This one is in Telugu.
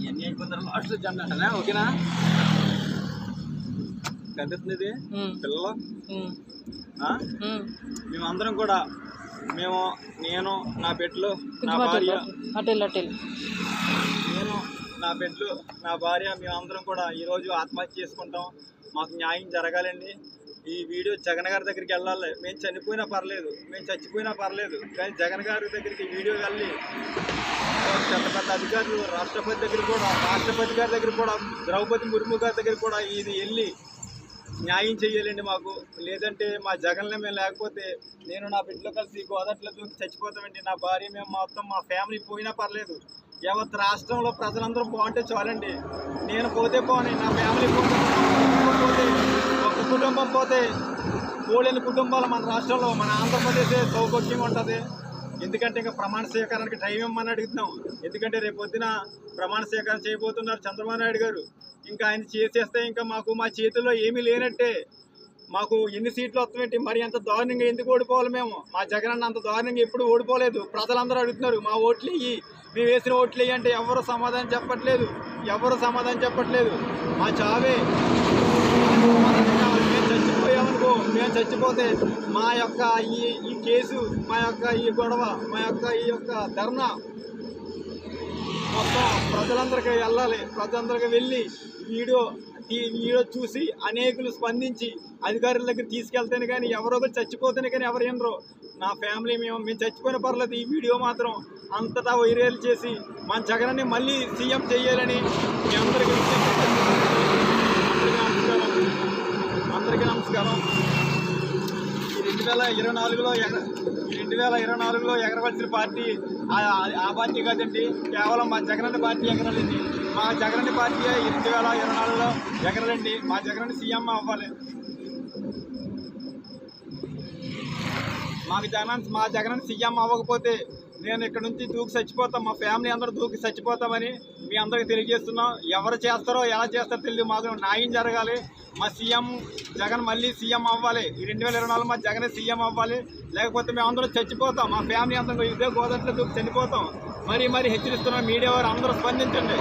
ఇవన్నీ అయిపోయిన తర్వాత లాస్ట్లో అంటనా? ఓకేనా? కనిపిస్తుంది. పిల్లలు. మేమందరం కూడా మేము నేను నా బిడ్డలు నా భార్య. నేను నా బిడ్డలు నా భార్య మేమందరం కూడా ఈరోజు ఆత్మహత్య చేసుకుంటాం. మాకు న్యాయం జరగాలండి. ఈ వీడియో జగన్ గారి దగ్గరికి వెళ్ళాలి. మేము చనిపోయినా పర్లేదు. మేము చచ్చిపోయినా పర్లేదు. కానీ జగన్ గారి దగ్గరికి వీడియో వెళ్ళి పెద్ద పెద్ద అధికారులు రాష్ట్రపతి దగ్గర కూడా రాష్ట్రపతి గారి దగ్గర కూడా ద్రౌపది ముర్ము గారి దగ్గర కూడా ఇది వెళ్ళి న్యాయం చేయాలండి మాకు. లేదంటే మా జగన్లో మేము లేకపోతే నేను నా బిడ్డలో కలిసి గోదాట్లో దూకి చచ్చిపోతామండి. నా భార్య మేము మొత్తం మా ఫ్యామిలీ పోయినా పర్లేదు. యావత్ రాష్ట్రంలో ప్రజలందరూ బాగుంటే చాలండి. నేను పోతే పోని నా ఫ్యామిలీ పోతే పోతే కుటుంబం పోతే పోలేని కుటుంబాలు మన రాష్ట్రంలో మన ఆంధ్రప్రదేశ్ సౌకర్యం ఉంటుంది. ఎందుకంటే ఇంకా ప్రమాణ స్వీకారానికి టైం ఇవ్వమని అడుగుతున్నాం. ఎందుకంటే రేపు పొద్దున ప్రమాణ స్వీకారం చేయబోతున్నారు చంద్రబాబు నాయుడు గారు. ఇంకా ఆయన చేసేస్తే ఇంకా మాకు మా చేతుల్లో ఏమీ లేనట్టే. మాకు ఎన్ని సీట్లు వస్తామేంటి మరి అంత దారుణంగా ఎందుకు ఓడిపోవాలి మేము? మా జగన్ అన్న అంత దారుణంగా ఎప్పుడు ఓడిపోలేదు. ప్రజలందరూ అడుగుతున్నారు మా ఓట్లు ఇవి మేము వేసిన ఓట్లు ఇయ్యి అంటే ఎవరు సమాధానం చెప్పట్లేదు? ఎవరు సమాధానం చెప్పట్లేదు? మా చావే. మేము చచ్చిపోయామనుకో మేము చచ్చిపోతే మా యొక్క ఈ ఈ కేసు మా యొక్క ఈ గొడవ మా యొక్క ఈ యొక్క ధర్నా మొత్తం ప్రజలందరికీ వెళ్ళాలి. ప్రజలందరికీ వెళ్ళి వీడియో ఈ వీడియో చూసి అనేకులు స్పందించి అధికారుల దగ్గర తీసుకెళ్తేనే కానీ ఎవరో ఒకరు చచ్చిపోతేనే కానీ ఎవరు వినరు. నా ఫ్యామిలీ మేము మేము చచ్చిపోయిన పర్లేదు. ఈ వీడియో మాత్రం అంతటా వైరల్ చేసి మన జగన్ని మళ్ళీ సీఎం చేయాలని మీ అందరికీ విజ్ఞప్తి అందరికీ నమస్కారం. అందరికీ నమస్కారం. రెండు వేల ఇరవై నాలుగులో రెండు వేల ఇరవై నాలుగులో ఎగరవలసిన పార్టీ ఆ పార్టీ కాదండి. కేవలం మా జగనన్న పార్టీ ఎగరాలండి మా జగనన్న పార్టీ ఎనిమిది రెండు వేల ఇరవై నాలుగులో ఎగరాలండి మా జగనన్న సీఎం అవ్వాలి. మాకు జగన్ మా జగనన్న సీఎం అవ్వకపోతే నేను ఇక్కడ నుంచి దూకి చచ్చిపోతాం మా ఫ్యామిలీ అందరూ దూకి చచ్చిపోతామని మీ అందరికి తెలియజేస్తున్నాం. ఎవరు చేస్తారో ఎలా చేస్తారో తెలియదు మాకు. న్యాయం జరగాలి. మా సీఎం జగన్ మళ్ళీ సీఎం అవ్వాలి. ఈ రెండు వేల ఇరవై నాలుగు మా జగన్ సీఎం అవ్వాలి. లేకపోతే మేము అందరం చచ్చిపోతాం. మా ఫ్యామిలీ అందరం ఇదే గోదంట్లో దూకి చనిపోతాం. మరీ మరీ హెచ్చరిస్తున్నాం మీడియా వారు అందరూ స్పందించండి.